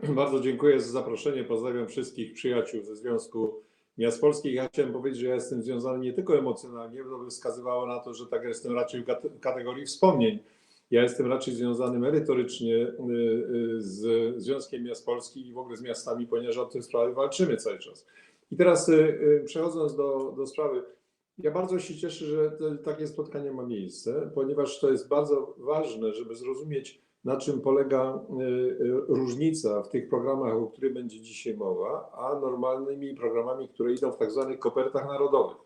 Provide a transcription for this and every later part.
Bardzo dziękuję za zaproszenie. Pozdrawiam wszystkich przyjaciół ze Związku Miast Polskich. Ja chciałem powiedzieć, że ja jestem związany nie tylko emocjonalnie, bo by wskazywało na to, że tak jestem raczej w kat- kategorii wspomnień. Ja jestem raczej związany merytorycznie y, y, z Związkiem Miast Polskich i w ogóle z miastami, ponieważ o te sprawy walczymy cały czas. I teraz y, przechodząc do, do sprawy, ja bardzo się cieszę, że te, takie spotkanie ma miejsce, ponieważ to jest bardzo ważne, żeby zrozumieć, na czym polega y, y, różnica w tych programach, o których będzie dzisiaj mowa, a normalnymi programami, które idą w tak zwanych kopertach narodowych.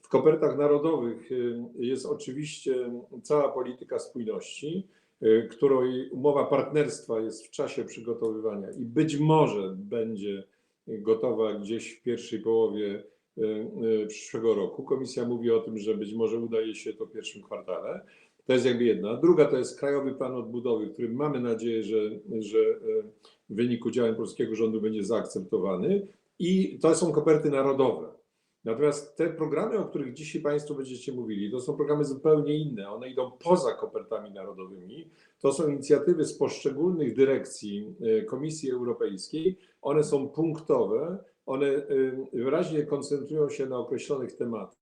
W kopertach narodowych y, jest oczywiście cała polityka spójności, której umowa partnerstwa jest w czasie przygotowywania i być może będzie gotowa gdzieś w pierwszej połowie przyszłego roku. Komisja mówi o tym, że być może udaje się to w pierwszym kwartale. To jest jakby jedna. Druga to jest Krajowy Plan Odbudowy, który mamy nadzieję, że, że e, w wyniku działań polskiego rządu będzie zaakceptowany. I to są koperty narodowe. Natomiast te programy, o których dzisiaj Państwo będziecie mówili, to są programy zupełnie inne. One idą poza kopertami narodowymi. To są inicjatywy z poszczególnych dyrekcji e, Komisji Europejskiej. One są punktowe, one e, wyraźnie koncentrują się na określonych tematach.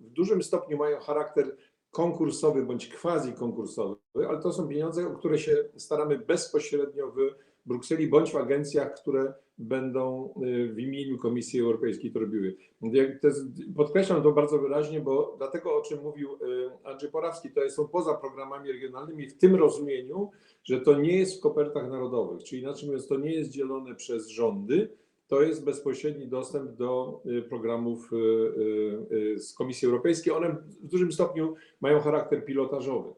W dużym stopniu mają charakter konkursowy bądź quasi konkursowy, ale to są pieniądze, o które się staramy bezpośrednio w Brukseli bądź w agencjach, które będą y, w imieniu Komisji Europejskiej to robiły. Podkreślam to bardzo wyraźnie, bo dlatego o czym mówił y, Andrzej Porawski, to są poza programami regionalnymi w tym rozumieniu, że to nie jest w kopertach narodowych, czyli inaczej mówiąc, to nie jest dzielone przez rządy, to jest bezpośredni dostęp do y, programów y, y, z Komisji Europejskiej. One w dużym stopniu mają charakter pilotażowy.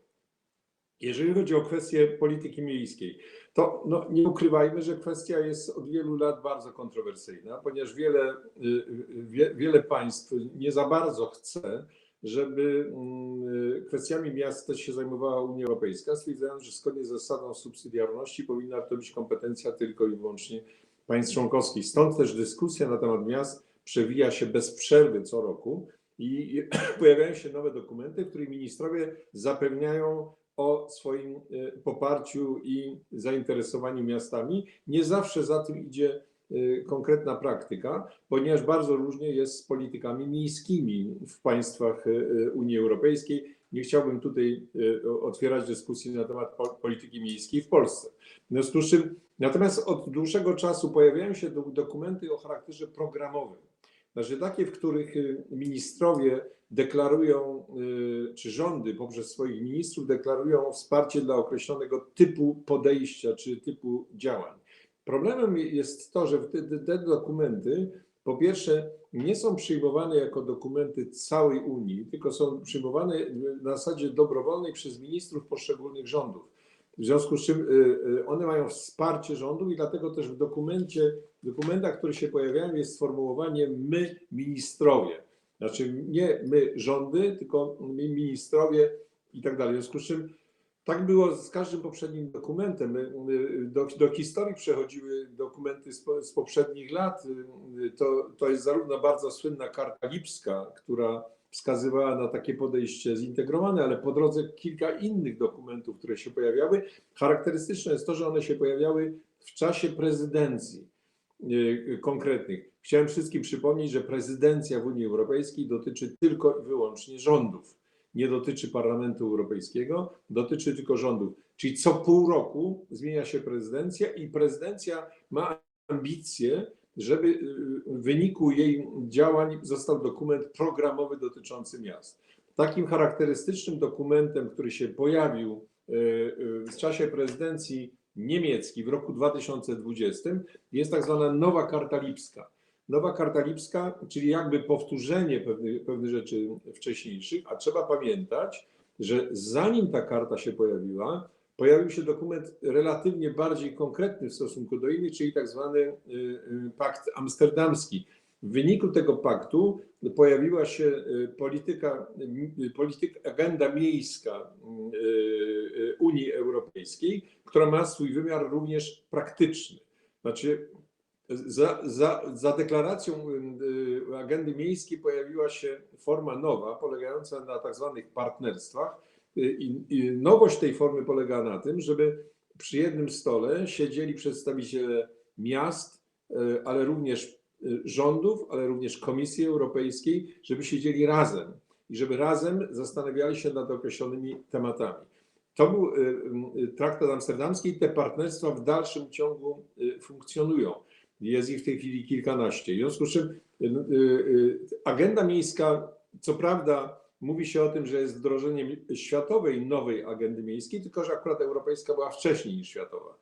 Jeżeli chodzi o kwestię polityki miejskiej, to no, nie ukrywajmy, że kwestia jest od wielu lat bardzo kontrowersyjna, ponieważ wiele, wie, wiele państw nie za bardzo chce, żeby mm, kwestiami miast się zajmowała Unia Europejska, stwierdzając, że zgodnie z zasadą subsydiarności powinna to być kompetencja tylko i wyłącznie państw członkowskich. Stąd też dyskusja na temat miast przewija się bez przerwy co roku i pojawiają się nowe dokumenty, w których ministrowie zapewniają o swoim e, poparciu i zainteresowaniu miastami. Nie zawsze za tym idzie e, konkretna praktyka, ponieważ bardzo różnie jest z politykami miejskimi w państwach e, Unii Europejskiej. Nie chciałbym tutaj otwierać dyskusji na temat polityki miejskiej w Polsce. W związku z czym, natomiast od dłuższego czasu pojawiają się dokumenty o charakterze programowym. Znaczy takie, w których ministrowie deklarują, czy rządy poprzez swoich ministrów deklarują wsparcie dla określonego typu podejścia czy typu działań. Problemem jest to, że te, te dokumenty po pierwsze nie są przyjmowane jako dokumenty całej Unii, tylko są przyjmowane na zasadzie dobrowolnej przez ministrów poszczególnych rządów. W związku z czym y, y, one mają wsparcie rządu i dlatego też w dokumencie, w dokumentach, które się pojawiają, jest sformułowanie my ministrowie. Znaczy nie my rządy, tylko my ministrowie i tak dalej. W związku z czym tak było z każdym poprzednim dokumentem. Do, do historii przechodziły dokumenty z, z poprzednich lat. To, to jest zarówno bardzo słynna karta lipska, która wskazywała na takie podejście zintegrowane, ale po drodze kilka innych dokumentów, które się pojawiały. Charakterystyczne jest to, że one się pojawiały w czasie prezydencji e, konkretnych. Chciałem wszystkim przypomnieć, że prezydencja w Unii Europejskiej dotyczy tylko i wyłącznie rządów. Nie dotyczy Parlamentu Europejskiego, dotyczy tylko rządów. Czyli co pół roku zmienia się prezydencja i prezydencja ma ambicje żeby y, w wyniku jej działań został dokument programowy dotyczący miast. Takim charakterystycznym dokumentem, który się pojawił y, y, w czasie prezydencji niemieckiej w roku 2020 jest tak zwana nowa karta lipska. Nowa karta lipska, czyli jakby powtórzenie pewnych, pewnych rzeczy wcześniejszych, a trzeba pamiętać, że zanim ta karta się pojawiła, pojawił się dokument relatywnie bardziej konkretny w stosunku do innych, czyli tak zwany y, y, pakt amsterdamski. W wyniku tego paktu pojawiła się y, polityka, polityka agenda miejska Unii Europejskiej, która ma swój wymiar również praktyczny. Znaczy, za, za, za deklaracją agendy miejskiej pojawiła się forma nowa, polegająca na tak zwanych partnerstwach, i, I, nowość tej formy polega na tym, żeby przy jednym stole siedzieli przedstawiciele miast, e, ale również e, rządów, ale również Komisji Europejskiej, żeby siedzieli razem i żeby razem zastanawiali się nad określonymi tematami. To był traktat amsterdamski i te partnerstwa w dalszym ciągu funkcjonują. Jest ich w tej chwili kilkanaście. W związku z czym agenda miejska, co prawda, mówi się o tym, że jest wdrożeniem światowej nowej agendy miejskiej, tylko że akurat europejska była wcześniej niż światowa,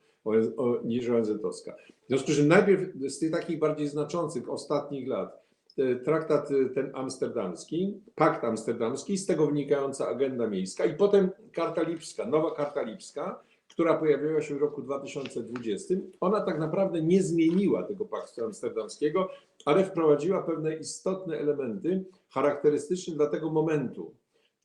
niż ONZ-owska. W związku z czym najpierw z tych takich bardziej znaczących ostatnich lat e, traktat e, ten amsterdamski, pakt amsterdamski, z tego wynikająca agenda miejska i potem karta lipska, nowa karta lipska, która pojawiła się w roku 2020. Ona tak naprawdę nie zmieniła tego paktu amsterdamskiego, ale wprowadziła pewne istotne elementy charakterystyczne dla tego momentu.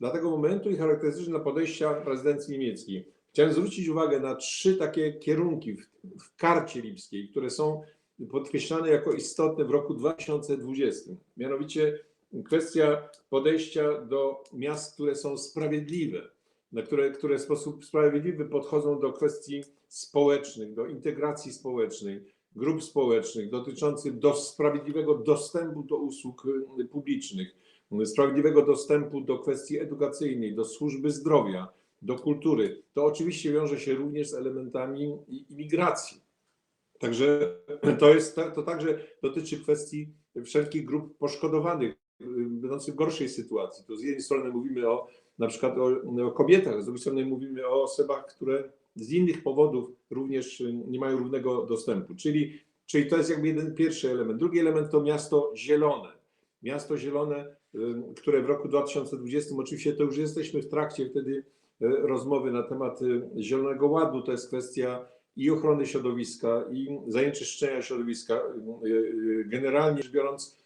Dla tego momentu i charakterystyczne dla podejścia prezydencji niemieckiej. Chciałem zwrócić uwagę na trzy takie kierunki w, w karcie lipskiej, które są podkreślane jako istotne w roku 2020. Mianowicie kwestia podejścia do miast, które są sprawiedliwe, które, które w sposób sprawiedliwy podchodzą do kwestii społecznych, do integracji społecznej, grup społecznych, dotyczących do sprawiedliwego dostępu do usług y, publicznych, sprawiedliwego dostępu do kwestii edukacyjnej, do służby zdrowia, do kultury. To oczywiście wiąże się również z elementami imigracji. Także to, jest, to także dotyczy kwestii wszelkich grup poszkodowanych, y, będących w gorszej sytuacji. To z jednej strony mówimy o na przykład o, o kobietach, z drugiej strony mówimy o osobach, które z innych powodów również nie mają równego dostępu. Czyli, czyli to jest jakby jeden pierwszy element. Drugi element to miasto zielone. Miasto zielone, y, które w roku 2020, oczywiście to już jesteśmy w trakcie wtedy y, rozmowy na temat y, Zielonego Ładu, to jest kwestia i ochrony środowiska, i zanieczyszczenia środowiska. Generalnie rzecz biorąc,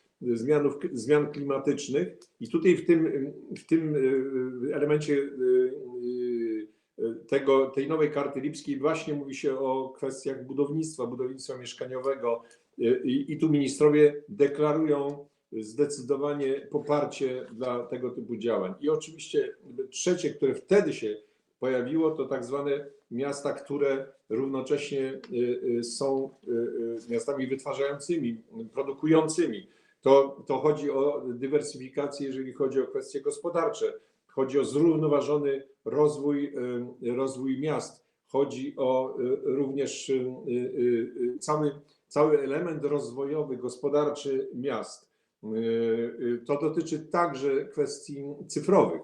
zmian klimatycznych. I tutaj w tym, w tym y, elemencie y, y, tego, tej nowej karty lipskiej właśnie mówi się o kwestiach budownictwa, budownictwa mieszkaniowego. I, i tu ministrowie deklarują zdecydowanie poparcie dla tego typu działań. I oczywiście trzecie, które wtedy się pojawiło, to tak zwane miasta, które równocześnie są miastami wytwarzającymi, produkującymi. To, to chodzi o dywersyfikację, jeżeli chodzi o kwestie gospodarcze. Chodzi o zrównoważony rozwój, rozwój miast. Chodzi o y, również y, y, cały, cały element rozwojowy, gospodarczy miast. To dotyczy także kwestii cyfrowych.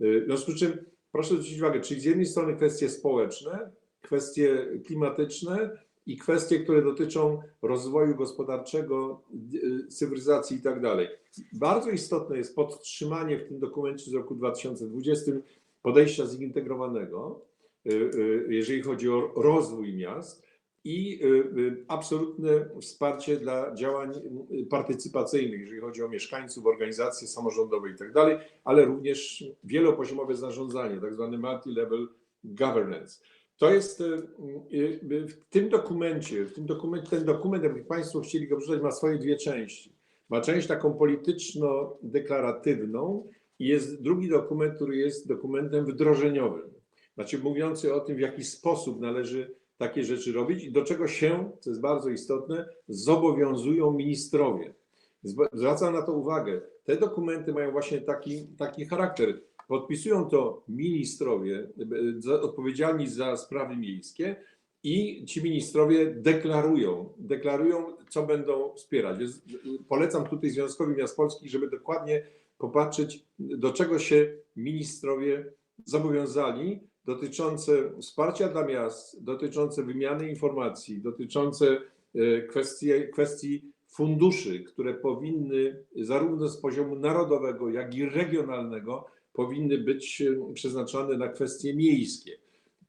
W związku z czym proszę zwrócić uwagę, czyli z jednej strony kwestie społeczne, kwestie klimatyczne i kwestie, które dotyczą rozwoju gospodarczego, y, cywilizacji i tak dalej. Bardzo istotne jest podtrzymanie w tym dokumencie z roku 2020 podejścia zintegrowanego, y, y, jeżeli chodzi o rozwój miast i absolutne wsparcie dla działań partycypacyjnych, jeżeli chodzi o mieszkańców, organizacje samorządowe i tak dalej, ale również wielopoziomowe zarządzanie, tak zwany multi-level governance. To jest y, y, w tym dokumencie, w tym dokumencie, ten dokument, jakby Państwo chcieli go przeczytać, ma swoje dwie części. Ma część taką polityczno-deklaratywną i jest drugi dokument, który jest dokumentem wdrożeniowym. Znaczy mówiący o tym, w jaki sposób należy takie rzeczy robić i do czego się, co jest bardzo istotne, zobowiązują ministrowie. Zwracam na to uwagę. Te dokumenty mają właśnie taki, taki charakter. Podpisują to ministrowie e, odpowiedzialni za sprawy miejskie i ci ministrowie deklarują, deklarują, co będą wspierać. Więc e, polecam tutaj Związkowi Miast Polskich, żeby dokładnie popatrzeć, do czego się ministrowie zobowiązali dotyczące wsparcia dla miast, dotyczące wymiany informacji, dotyczące e, kwestii, kwestii funduszy, które powinny zarówno z poziomu narodowego, jak i regionalnego powinny być e, przeznaczane na kwestie miejskie.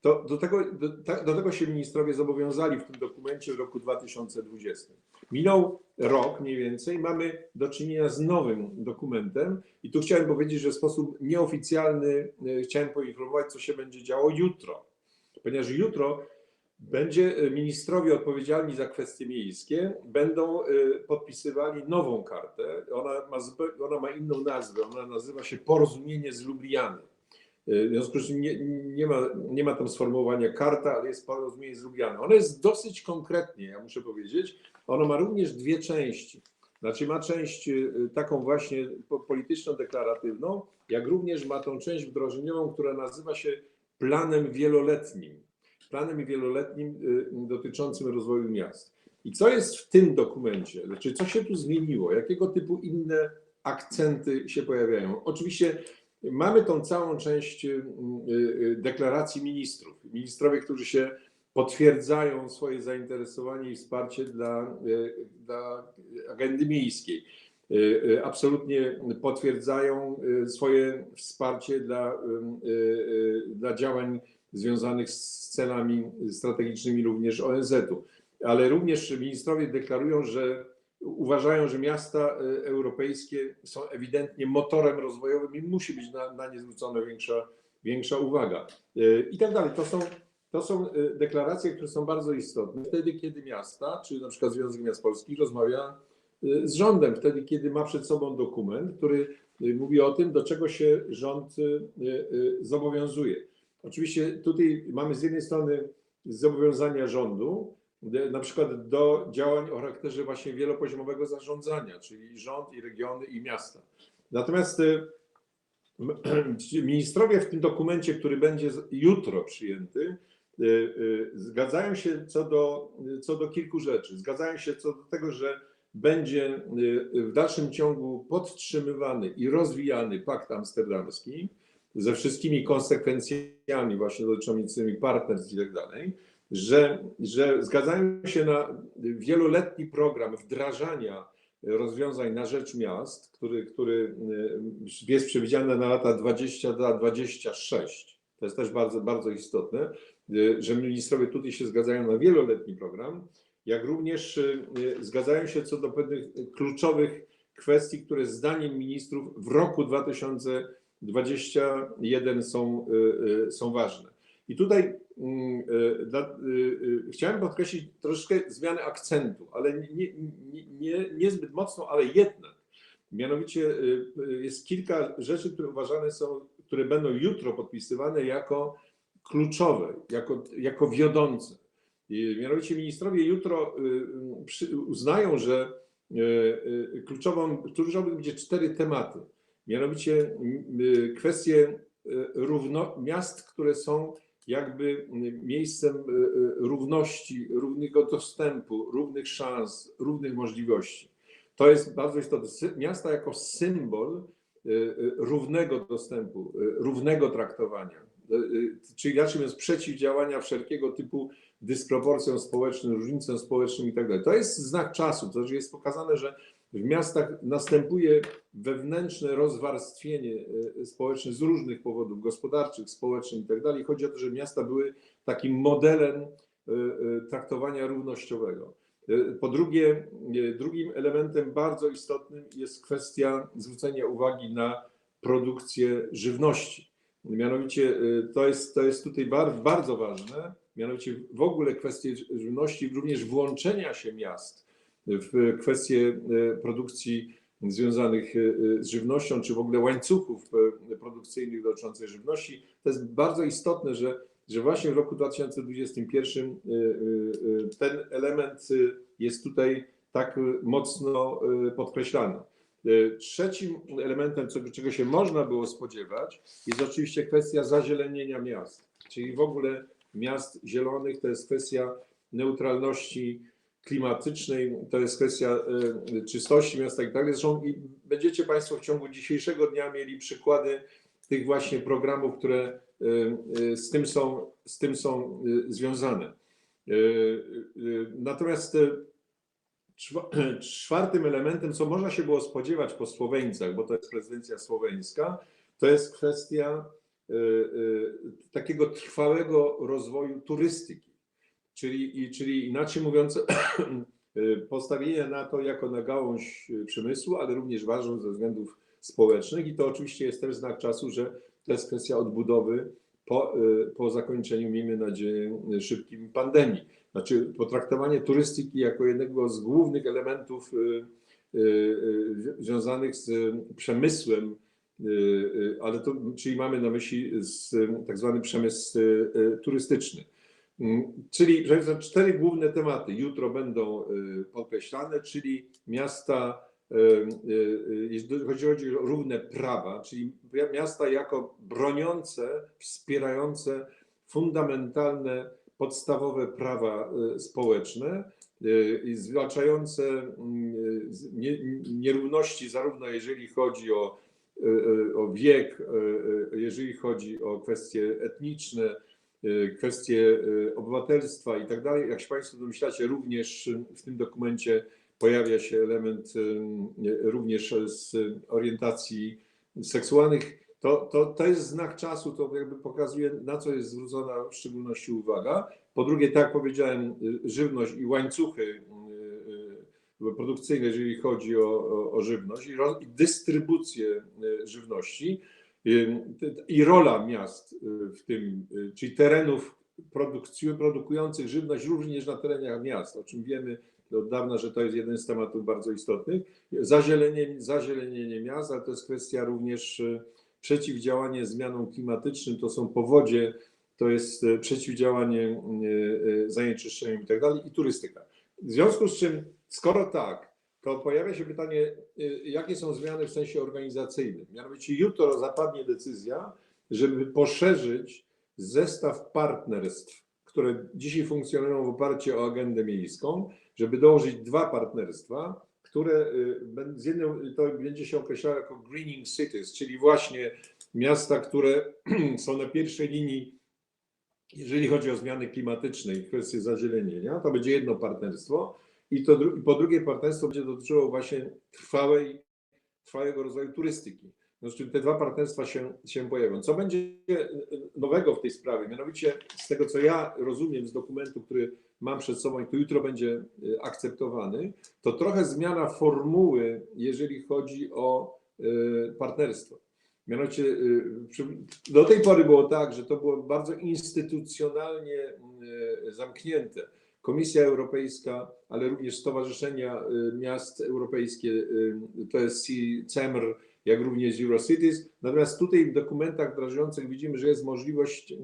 To, do, tego, do, ta- do tego się ministrowie zobowiązali w tym dokumencie w roku 2020. Minął rok mniej więcej, mamy do czynienia z nowym dokumentem i tu chciałem powiedzieć, że w sposób nieoficjalny e, chciałem poinformować, co się będzie działo jutro. Ponieważ jutro będzie e, ministrowie odpowiedzialni za kwestie miejskie będą e, podpisywali nową kartę. Ona ma, ona ma inną nazwę, ona nazywa się Porozumienie z Lubliany. W związku z czym nie, nie, ma, nie ma tam sformułowania karta, ale jest porozumienie z Lublianą. Ono jest dosyć konkretnie, ja muszę powiedzieć. Ono ma również dwie części. Znaczy ma część taką właśnie po- polityczną, deklaratywną, jak również ma tą część wdrożeniową, która nazywa się planem wieloletnim. Planem wieloletnim y, dotyczącym rozwoju miast. I co jest w tym dokumencie? Znaczy, co się tu zmieniło? Jakiego typu inne akcenty się pojawiają? Oczywiście mamy tą całą część y, y, deklaracji ministrów. Ministrowie, którzy się potwierdzają swoje zainteresowanie i wsparcie dla, dla agendy miejskiej. Absolutnie potwierdzają swoje wsparcie dla, dla działań związanych z celami strategicznymi również ONZ-u. Ale również ministrowie deklarują, że uważają, że miasta y, europejskie są ewidentnie motorem rozwojowym i musi być na, na nie zwrócona większa, większa uwaga. Y, I tak dalej. To są, to są y, deklaracje, które są bardzo istotne wtedy, kiedy miasta, czy na przykład Związek Miast Polskich rozmawia z rządem, wtedy, kiedy ma przed sobą dokument, który mówi o tym, do czego się rząd zobowiązuje. Oczywiście tutaj mamy z jednej strony zobowiązania rządu, na przykład do działań o charakterze właśnie wielopoziomowego zarządzania, czyli rząd i regiony i miasta. Natomiast m- ministrowie w tym dokumencie, który będzie jutro przyjęty, y, y, zgadzają się co do, co do kilku rzeczy. Zgadzają się co do tego, że będzie w dalszym ciągu podtrzymywany i rozwijany pakt amsterdamski ze wszystkimi konsekwencjami właśnie dotyczącymi partnerstw i tak dalej, że, że zgadzają się na wieloletni program wdrażania rozwiązań na rzecz miast, który, który y, jest przewidziany na lata 20-26. To jest też bardzo, bardzo istotne, y, że ministrowie tutaj się zgadzają na wieloletni program, jak również y, zgadzają się co do pewnych kluczowych kwestii, które zdaniem ministrów w roku 2021 są, y, y, są ważne. I tutaj mm, y, dla- chciałem podkreślić troszkę zmianę akcentu, ale nie, nie, nie, niezbyt mocno, ale jednak. Mianowicie jest kilka rzeczy, które uważane są, które będą jutro podpisywane jako kluczowe, jako, jako wiodące. Mianowicie ministrowie jutro uznają, że kluczową, kluczowe będzie cztery tematy. Mianowicie y, kwestie y, równo, miast, które są jakby y, miejscem y, równości, równego dostępu, równych szans, równych możliwości. To jest bardzo istotne. Miasta jako symbol równego dostępu, równego traktowania, czyli inaczej mówiąc przeciwdziałania wszelkiego typu dysproporcjom społecznym, różnicom społecznym i tak. To jest znak czasu, to znaczy jest pokazane, że w miastach następuje wewnętrzne rozwarstwienie e, społeczne z różnych powodów gospodarczych, społecznych i tak. Chodzi o to, że miasta były takim modelem e, e, traktowania równościowego. Po drugie, drugim elementem bardzo istotnym jest kwestia zwrócenia uwagi na produkcję żywności. Mianowicie to jest, to jest tutaj bardzo, bardzo ważne, mianowicie w ogóle kwestie żywności, również włączenia się miast w kwestie e, produkcji związanych e, z żywnością, czy w ogóle łańcuchów e, produkcyjnych dotyczących żywności. To jest bardzo istotne, że, że właśnie w roku 2021 e, e, ten element e, jest tutaj tak mocno e, podkreślany. E, Trzecim elementem, czego się można było spodziewać, jest oczywiście kwestia zazielenienia miast, czyli w ogóle miast zielonych, to jest kwestia neutralności klimatycznej, to jest kwestia e, czystości miasta i tak dalej. Zresztą i będziecie Państwo w ciągu dzisiejszego dnia mieli przykłady tych właśnie programów, które e, e, z tym są, z tym są związane. Natomiast czwa- czwartym elementem, co można się było spodziewać po Słoweńcach, bo to jest prezydencja słoweńska, to jest kwestia takiego trwałego rozwoju turystyki. Czyli, i- czyli inaczej mówiąc, postawienie na to jako na gałąź przemysłu, ale również ważną ze względów społecznych. I to oczywiście jest też znak czasu, że to jest kwestia odbudowy po, po zakończeniu, miejmy nadzieję, szybkim pandemii. Znaczy potraktowanie turystyki jako jednego z głównych elementów y, y, y, związanych z przemysłem y, y, ale to, czyli mamy na myśli z, tak zwany przemysł y, y, turystyczny. Mm, Czyli cztery główne tematy jutro będą y, podkreślane, czyli miasta, y, y, jeśli chodzi o równe prawa, czyli miasta jako broniące, wspierające fundamentalne, podstawowe prawa społeczne, zwalczające mm, nierówności, zarówno jeżeli chodzi o, o wiek, jeżeli chodzi o kwestie etniczne, kwestie y, obywatelstwa i tak dalej. Jak się Państwo domyślacie, również w tym dokumencie pojawia się element y, również z orientacji seksualnych. To, to, to jest znak czasu, to jakby pokazuje, na co jest zwrócona w szczególności uwaga. Po drugie, tak jak powiedziałem, y, żywność i łańcuchy y, y, produkcyjne, jeżeli chodzi o, o, o żywność i, roz, i dystrybucję y, żywności y, i rola miast y, w tym, y, czyli terenów produkujących żywność również na terenach miast, o czym wiemy od dawna, że to jest jeden z tematów bardzo istotnych. Zazielenienie, zazielenienie miast, ale to jest kwestia również y, przeciwdziałanie zmianom klimatycznym, to są powodzie, to jest przeciwdziałanie zanieczyszczeniom i tak dalej, i turystyka. W związku z czym, skoro tak, to pojawia się pytanie, e, jakie są zmiany w sensie organizacyjnym. Mianowicie jutro zapadnie decyzja, żeby poszerzyć zestaw partnerstw, które dzisiaj funkcjonują w oparciu o agendę miejską, żeby dołożyć dwa partnerstwa, które y, z jedną to będzie się określało jako greening cities, czyli właśnie miasta, które są na pierwszej linii jeżeli chodzi o zmiany klimatyczne i kwestie zazielenienia, to będzie jedno partnerstwo i, to, dru- po drugie partnerstwo będzie dotyczyło właśnie trwałej, trwałego rozwoju turystyki. Znaczy te dwa partnerstwa się, się pojawią. Co będzie e, nowego w tej sprawie? Mianowicie z tego, co ja rozumiem z dokumentu, który mam przed sobą i który jutro będzie e, akceptowany, to trochę zmiana formuły, jeżeli chodzi o e, partnerstwo. Mianowicie do tej pory było tak, że to było bardzo instytucjonalnie y, zamknięte. Komisja Europejska, ale również Stowarzyszenia y, Miast Europejskie, y, to jest CEMR, jak również Eurocities. Natomiast tutaj w dokumentach wdrażających widzimy, że jest możliwość y,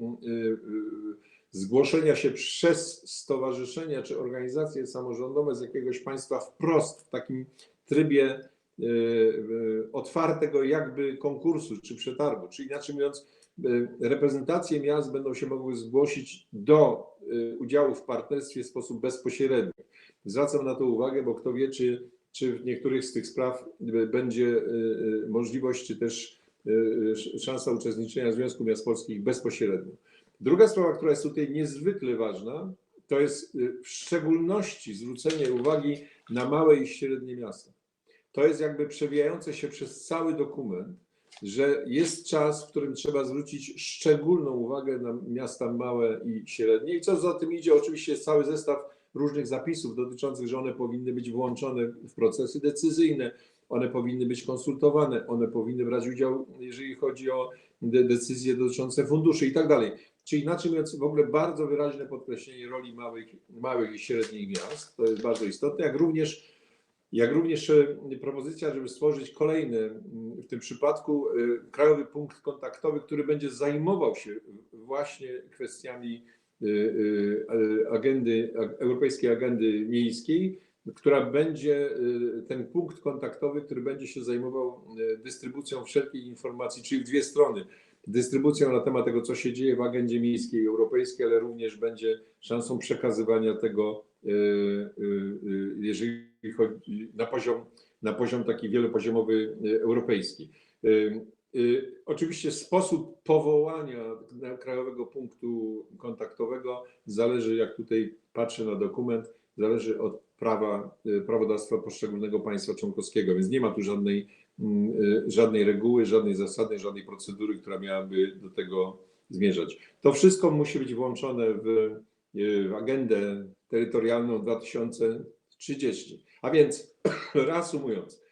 zgłoszenia się przez stowarzyszenia czy organizacje samorządowe z jakiegoś państwa wprost w takim trybie otwartego jakby konkursu czy przetargu, czy inaczej mówiąc, reprezentacje miast będą się mogły zgłosić do y, udziału w partnerstwie w sposób bezpośredni. Zwracam na to uwagę, bo kto wie, czy, czy w niektórych z tych spraw y, będzie y, y, możliwość, czy też y, y, szansa uczestniczenia Związku Miast Polskich bezpośrednio. Druga sprawa, która jest tutaj niezwykle ważna, to jest y, w szczególności zwrócenie uwagi na małe i średnie miasta to jest jakby przewijające się przez cały dokument, że jest czas, w którym trzeba zwrócić szczególną uwagę na miasta małe i średnie. I co za tym idzie, oczywiście jest cały zestaw różnych zapisów dotyczących, że one powinny być włączone w procesy decyzyjne, one powinny być konsultowane, one powinny brać udział, jeżeli chodzi o de- decyzje dotyczące funduszy i tak dalej. Czyli inaczej mówiąc, w ogóle bardzo wyraźne podkreślenie roli małych, małych i średnich miast, to jest bardzo istotne, jak również jak również e, propozycja, żeby stworzyć kolejny, m, w tym przypadku, e, krajowy punkt kontaktowy, który będzie zajmował się właśnie kwestiami e, agendy, ag- europejskiej agendy miejskiej, która będzie ten punkt kontaktowy, który będzie się zajmował dystrybucją wszelkich informacji, czyli w dwie strony. Dystrybucją na temat tego, co się dzieje w agendzie miejskiej europejskiej, ale również będzie szansą przekazywania tego, e, e, e, jeżeli chodzi na poziom, na poziom taki wielopoziomowy europejski. Oczywiście sposób powołania Krajowego Punktu Kontaktowego zależy, jak tutaj patrzę na dokument, zależy od prawa, prawodawstwa poszczególnego państwa członkowskiego, więc nie ma tu żadnej, żadnej reguły, żadnej zasady, żadnej procedury, która miałaby do tego zmierzać. To wszystko musi być włączone w, e, w agendę terytorialną 2030. A więc reasumując,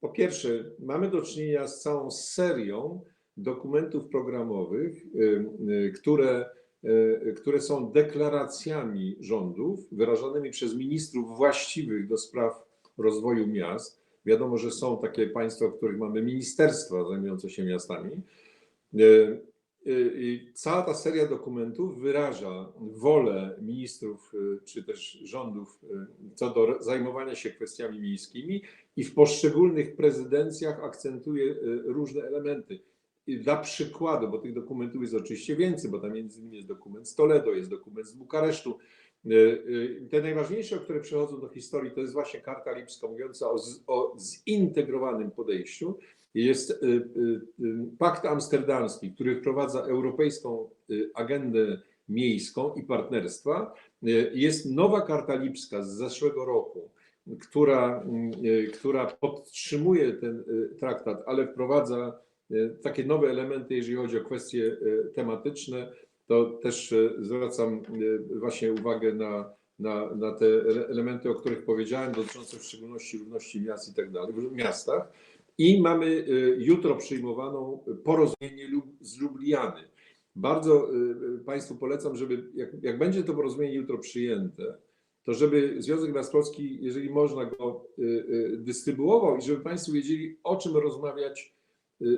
po pierwsze, mamy do czynienia z całą serią dokumentów programowych, y, y, które, y, które są deklaracjami rządów wyrażonymi przez ministrów właściwych do spraw rozwoju miast, Wiadomo, że są takie państwa, w których mamy ministerstwa zajmujące się miastami. E, I cała ta seria dokumentów wyraża wolę ministrów e, czy też rządów e, co do zajmowania się kwestiami miejskimi i w poszczególnych prezydencjach akcentuje różne elementy. I dla przykładu, bo tych dokumentów jest oczywiście więcej, bo tam między innymi jest dokument z Toledo, jest dokument z Bukaresztu. Te najważniejsze, które przechodzą do historii, to jest właśnie Karta Lipska mówiąca o, o zintegrowanym podejściu. Jest Pakt Amsterdamski, który wprowadza europejską agendę miejską i partnerstwa. Jest nowa Karta Lipska z zeszłego roku, która, która podtrzymuje ten traktat, ale wprowadza takie nowe elementy, jeżeli chodzi o kwestie tematyczne, to też zwracam właśnie uwagę na, na, na te elementy, o których powiedziałem, dotyczące w szczególności równości miast i tak dalej, w miastach. I mamy jutro przyjmowaną porozumienie z Lubliany. Bardzo Państwu polecam, żeby jak, jak będzie to porozumienie jutro przyjęte, to żeby Związek Miast Polski, jeżeli można go dystrybuował i żeby Państwo wiedzieli, o czym rozmawiać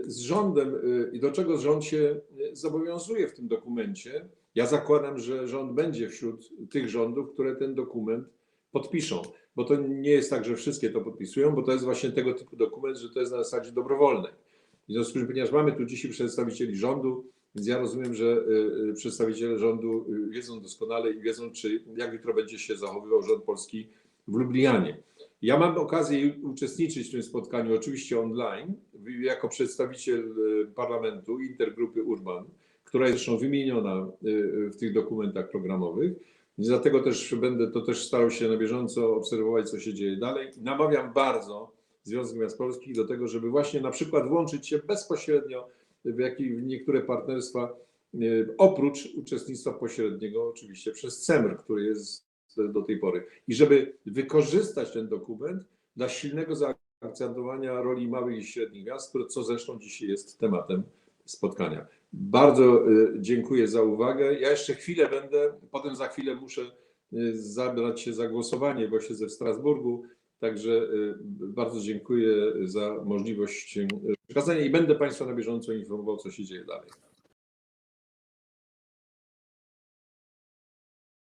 z rządem i do czego rząd się zobowiązuje w tym dokumencie. Ja zakładam, że rząd będzie wśród tych rządów, które ten dokument podpiszą, bo to nie jest tak, że wszystkie to podpisują, bo to jest właśnie tego typu dokument, że to jest na zasadzie dobrowolnej. W związku z tym, ponieważ mamy tu dzisiaj przedstawicieli rządu, więc ja rozumiem, że przedstawiciele rządu wiedzą doskonale i wiedzą, czy jak jutro będzie się zachowywał rząd polski w Lublianie. Ja mam okazję uczestniczyć w tym spotkaniu, oczywiście online, jako przedstawiciel parlamentu Intergrupy Urban, która jest zresztą wymieniona w tych dokumentach programowych. Dlatego też będę to też starał się na bieżąco obserwować, co się dzieje dalej. Namawiam bardzo Związek Miast Polskich do tego, żeby właśnie na przykład włączyć się bezpośrednio w, jakie, w niektóre partnerstwa, oprócz uczestnictwa pośredniego oczywiście przez CEMR, który jest do tej pory. I żeby wykorzystać ten dokument dla silnego zaakcentowania roli małych i średnich miast, co zresztą dzisiaj jest tematem spotkania. Bardzo dziękuję za uwagę. Ja jeszcze chwilę będę, potem za chwilę muszę zabrać się za głosowanie, bo siedzę w Strasburgu. Także bardzo dziękuję za możliwość przekazania i będę Państwa na bieżąco informował, co się dzieje dalej.